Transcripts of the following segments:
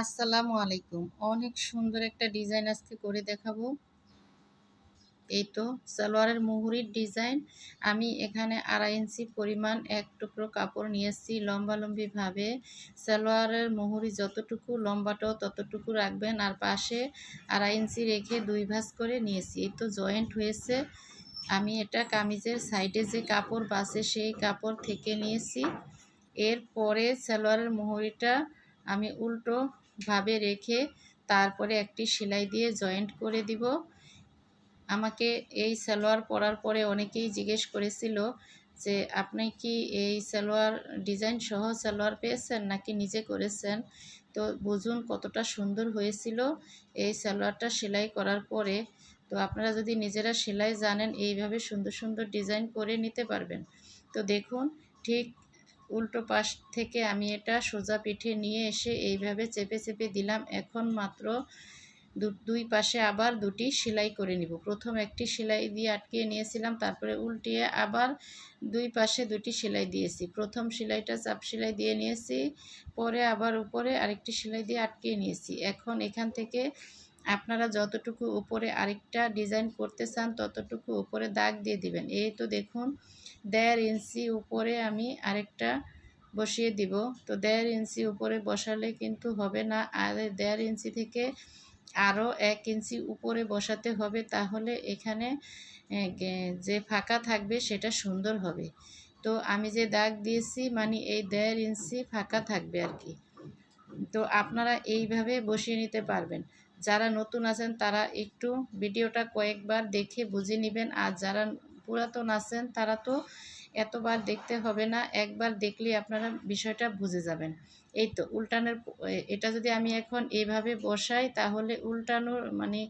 আসসালামু আলাইকুম। অনেক সুন্দর একটা ডিজাইন আজকে করে দেখাবো। এই তো সালোয়ারের মুহুরির ডিজাইন। আমি এখানে আড়াই ইঞ্চি পরিমাণ এক টুকরো কাপড় নিয়েছি লম্বালম্বিভাবে। সালোয়ারের মুহুরি যতটুকু লম্বাটাও ততটুকু রাখবেন আর পাশে আড়াই ইঞ্চি রেখে দুই ভাঁজ করে নিয়েছি। এই তো জয়েন্ট হয়েছে। আমি এটা কামিজের সাইডে যে কাপড় বাসে সেই কাপড় থেকে নিয়েছি। এরপরে সালোয়ারের মুহুরিটা আমি উল্টো ভাবে রেখে তারপরে একটি সেলাই দিয়ে জয়েন্ট করে দিব। আমাকে এই সালোয়ার পরার পরে অনেকেই জিজ্ঞেস করেছিল যে, আপনি কি এই সালোয়ার ডিজাইন সহ সালোয়ার পেয়েছেন নাকি নিজে করেছেন? তো বুঝুন কতটা সুন্দর হয়েছিল এই সালোয়ারটা সেলাই করার পরে। তো আপনারা যদি নিজেরা সেলাই জানেন, এইভাবে সুন্দর সুন্দর ডিজাইন করে নিতে পারবেন। তো দেখুন, ঠিক উল্টো পাশ থেকে আমি এটা সোজা পিঠে নিয়ে এসে এইভাবে চেপে চেপে দিলাম। এখন মাত্র দুই পাশে আবার দুটি সেলাই করে নিব। প্রথম একটি সেলাই দিয়ে আটকে নিয়েছিলাম, তারপরে উল্টিয়ে আবার দুই পাশে দুটি সেলাই দিয়েছি। প্রথম সেলাইটা চাপ সেলাই দিয়ে নিয়েছি, পরে আবার উপরে আরেকটি সেলাই দিয়ে আটকে নিয়েছি। এখন এখান থেকে আপনারা যতটুকু উপরে আরেকটা ডিজাইন করতে চান, ততটুকু উপরে দাগ দিয়ে দিবেন। এই তো দেখুন, দেড় ইঞ্চি উপরে আমি আরেকটা বসিয়ে দিব। তো দেড় ইঞ্চি উপরে বসালে কিন্তু হবে না। আর দেড় ইঞ্চি থেকে আরও এক ইঞ্চি উপরে বসাতে হবে, তাহলে এখানে যে ফাঁকা থাকবে সেটা সুন্দর হবে। তো আমি যে দাগ দিয়েছি মানে এই দেড় ইঞ্চি ফাঁকা থাকবে আর কি। তো আপনারা এইভাবে বসিয়ে নিতে পারবেন। যারা নতুন আছেন, তারা একটু ভিডিওটা কয়েকবার দেখে বুঝে নেবেন। আর যারা পুরাতন আছেন, তারা তো এতবার দেখতে হবে না, একবার দেখলেই আপনারা বিষয়টা বুঝে যাবেন। এই তো, উল্টানোর এটা যদি আমি এখন এভাবে বসাই, তাহলে উল্টানোর মানে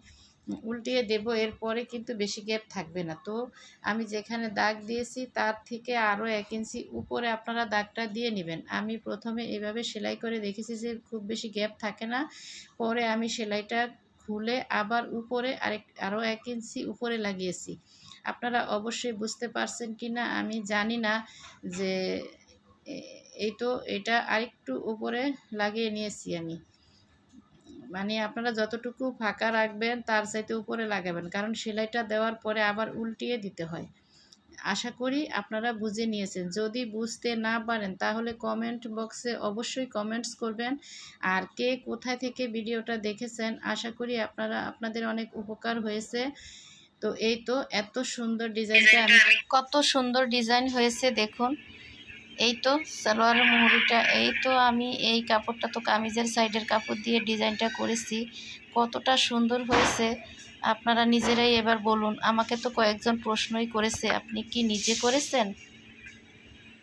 উল্টিয়ে দেব, এরপরে কিন্তু বেশি গ্যাপ থাকবে না। তো আমি যেখানে দাগ দিয়েছি, তার থেকে আরও এক ইঞ্চি উপরে আপনারা দাগটা দিয়ে নেবেন। আমি প্রথমে এভাবে সেলাই করে দেখেছি যে খুব বেশি গ্যাপ থাকে না। পরে আমি সেলাইটা খুলে আবার উপরে আরেক, আরও এক ইঞ্চি উপরে লাগিয়েছি। আপনারা অবশ্যই বুঝতে পারছেন কি না, আমি জানি না যে এই তো এটা আরেকটু উপরে লাগিয়ে নিয়েছি আমি। মানে আপনারা যতটুকু ফাঁকা রাখবেন, তার চাইতে উপরে লাগাবেন। কারণ সেলাইটা দেওয়ার পরে আবার উল্টিয়ে দিতে হয়। আশা করি আপনারা বুঝে নিয়েছেন। যদি বুঝতে না পারেন, তাহলে কমেন্ট বক্সে অবশ্যই কমেন্টস করবেন। আর কে কোথায় থেকে ভিডিওটা দেখেছেন, আশা করি আপনারা, আপনাদের অনেক উপকার হয়েছে। তো এই তো, এত সুন্দর ডিজাইনটা কত সুন্দর ডিজাইন হয়েছে, দেখুন। এই তো সালোয়ারের মুহুরিটা, এই তো আমি এই কাপড়টা তো কামিজের সাইডের কাপড় দিয়ে ডিজাইনটা করেছি। কতটা সুন্দর হয়েছে। আপনারা নিজেরাই এবার বলুন, আমাকে তো কয়েকজন প্রশ্নই করেছে, আপনি কি নিজে করেছেন?